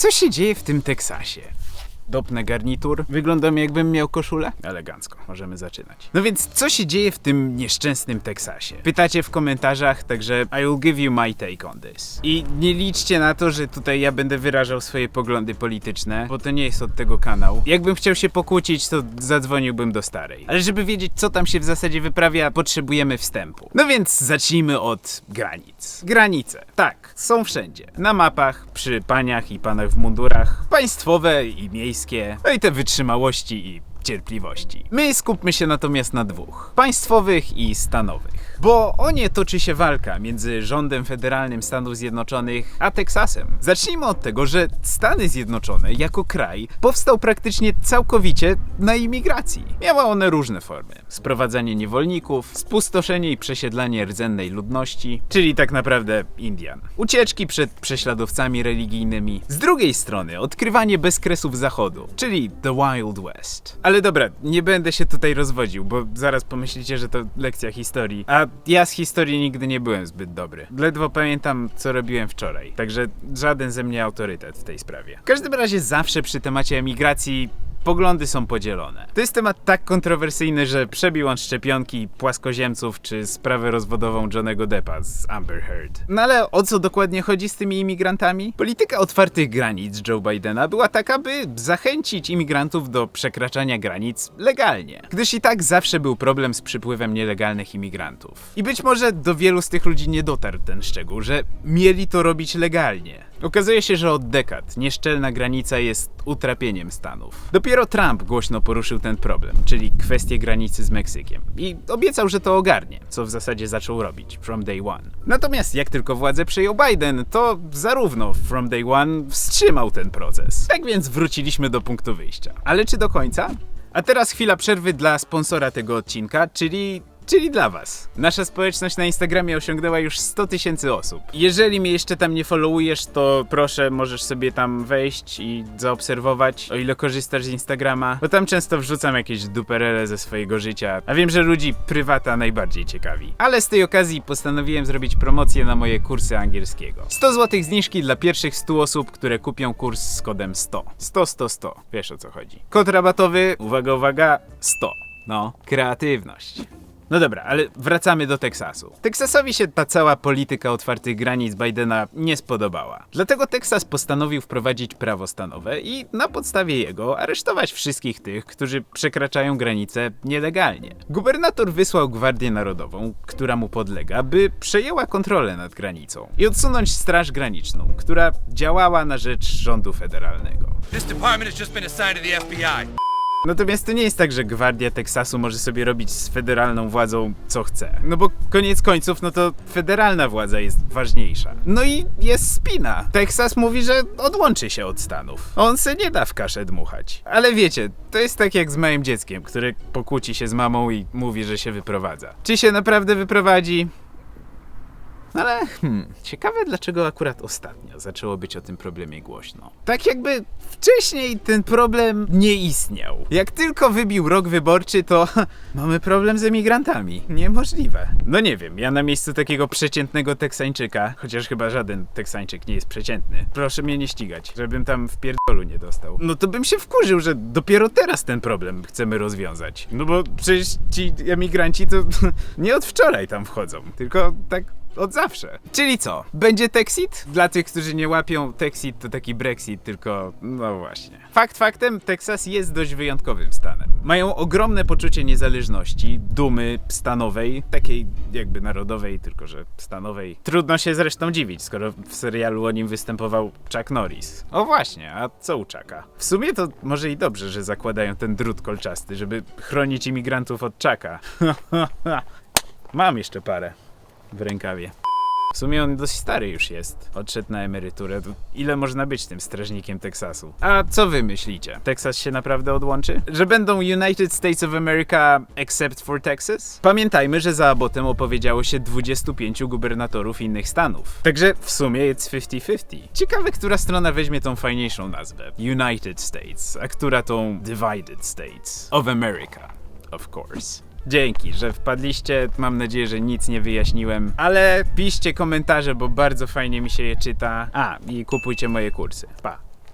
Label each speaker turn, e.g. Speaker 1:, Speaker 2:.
Speaker 1: co się dzieje w tym Teksasie? Dopnę garnitur. Wyglądam jakbym miał koszulę? Elegancko, możemy zaczynać. No więc, co się dzieje w tym nieszczęsnym Teksasie? Pytacie w komentarzach, także I will give you my take on this. I nie liczcie na to, że tutaj ja będę wyrażał swoje poglądy polityczne, bo to nie jest od tego kanał. Jakbym chciał się pokłócić, to zadzwoniłbym do starej. Ale żeby wiedzieć, co tam się w zasadzie wyprawia, potrzebujemy wstępu. No więc zacznijmy od granic. Granice, tak, są wszędzie. Na mapach, przy paniach i panach w mundurach, państwowe i no i te wytrzymałości i cierpliwości. My skupmy się natomiast na dwóch: państwowych i stanowych. Bo o nie toczy się walka między rządem federalnym Stanów Zjednoczonych a Teksasem. Zacznijmy od tego, że Stany Zjednoczone jako kraj powstał praktycznie całkowicie na imigracji. Miały one różne formy: sprowadzanie niewolników, spustoszenie i przesiedlanie rdzennej ludności, czyli tak naprawdę Indian. Ucieczki przed prześladowcami religijnymi. Z drugiej strony odkrywanie bezkresów zachodu, czyli The Wild West. Ale dobra, nie będę się tutaj rozwodził, bo zaraz pomyślicie, że to lekcja historii. A ja z historii nigdy nie byłem zbyt dobry. Ledwo pamiętam, co robiłem wczoraj. Także żaden ze mnie autorytet w tej sprawie. W każdym razie zawsze przy temacie emigracji Poglądy są podzielone. To jest temat tak kontrowersyjny, że przebił on szczepionki płaskoziemców czy sprawę rozwodową Johnego Deppa z Amber Heard. No ale o co dokładnie chodzi z tymi imigrantami? Polityka otwartych granic Joe Bidena była taka, by zachęcić imigrantów do przekraczania granic legalnie. Gdyż i tak zawsze był problem z przypływem nielegalnych imigrantów. I być może do wielu z tych ludzi nie dotarł ten szczegół, że mieli to robić legalnie. Okazuje się, że od dekad nieszczelna granica jest utrapieniem Stanów. Dopiero Trump głośno poruszył ten problem, czyli kwestię granicy z Meksykiem. I obiecał, że to ogarnie, co w zasadzie zaczął robić from day one. Natomiast jak tylko władzę przejął Biden, to zarówno from day one wstrzymał ten proces. Tak więc wróciliśmy do punktu wyjścia. Ale czy do końca? A teraz chwila przerwy dla sponsora tego odcinka, czyli Czyli dla was. Nasza społeczność na Instagramie osiągnęła już 100 tysięcy osób. Jeżeli mnie jeszcze tam nie followujesz, to proszę, możesz sobie tam wejść i zaobserwować, o ile korzystasz z Instagrama, bo tam często wrzucam jakieś duperele ze swojego życia, a wiem, że ludzi prywata najbardziej ciekawi. Ale z tej okazji postanowiłem zrobić promocję na moje kursy angielskiego. 100 zł zniżki dla pierwszych 100 osób, które kupią kurs z kodem 100. 100, 100, 100. Wiesz o co chodzi. Kod rabatowy, uwaga, uwaga, 100. No, kreatywność. No dobra, ale wracamy do Teksasu. Teksasowi się ta cała polityka otwartych granic Bidena nie spodobała. Dlatego Teksas postanowił wprowadzić prawo stanowe i na podstawie jego aresztować wszystkich tych, którzy przekraczają granice nielegalnie. Gubernator wysłał Gwardię Narodową, która mu podlega, by przejęła kontrolę nad granicą i odsunąć Straż Graniczną, która działała na rzecz rządu federalnego.
Speaker 2: This department has just been assigned to the FBI.
Speaker 1: Natomiast to nie jest tak, że Gwardia Teksasu może sobie robić z federalną władzą co chce. No bo koniec końców, no to federalna władza jest ważniejsza. No i jest spina. Teksas mówi, że odłączy się od Stanów. On se nie da w kaszę dmuchać. Ale wiecie, to jest tak jak z małym dzieckiem, które pokłóci się z mamą i mówi, że się wyprowadza. Czy się naprawdę wyprowadzi? Ale hmm, ciekawe dlaczego akurat ostatnio zaczęło być o tym problemie głośno. Tak jakby wcześniej ten problem nie istniał. Jak tylko wybił rok wyborczy, to mamy problem z emigrantami. Niemożliwe. No nie wiem, ja na miejscu takiego przeciętnego teksańczyka, chociaż chyba żaden teksańczyk nie jest przeciętny, proszę mnie nie ścigać, żebym tam w pierdolu nie dostał. No to bym się wkurzył, że dopiero teraz ten problem chcemy rozwiązać. No bo przecież ci emigranci to nie od wczoraj tam wchodzą, tylko tak od zawsze. Czyli co? Będzie Texit? Dla tych, którzy nie łapią, Texit to taki Brexit, tylko no właśnie. Fakt faktem, Teksas jest dość wyjątkowym stanem. Mają ogromne poczucie niezależności, dumy stanowej, takiej jakby narodowej, tylko że stanowej. Trudno się zresztą dziwić, skoro w serialu o nim występował Chuck Norris. O właśnie, a co u Chucka? W sumie to może i dobrze, że zakładają ten drut kolczasty, żeby chronić imigrantów od Chucka. Mam jeszcze parę w rękawie. W sumie on dość stary już jest. Odszedł na emeryturę. Ile można być tym strażnikiem Teksasu? A co wy myślicie? Teksas się naprawdę odłączy? Że będą United States of America except for Texas? Pamiętajmy, że za abotem opowiedziało się 25 gubernatorów innych stanów. Także w sumie jest 50-50. Ciekawe, która strona weźmie tą fajniejszą nazwę. United States, a która tą Divided States of America. Of course. Dzięki, że wpadliście. Mam nadzieję, że nic nie wyjaśniłem, ale piszcie komentarze, bo bardzo fajnie mi się je czyta. A, i kupujcie moje kursy. Pa.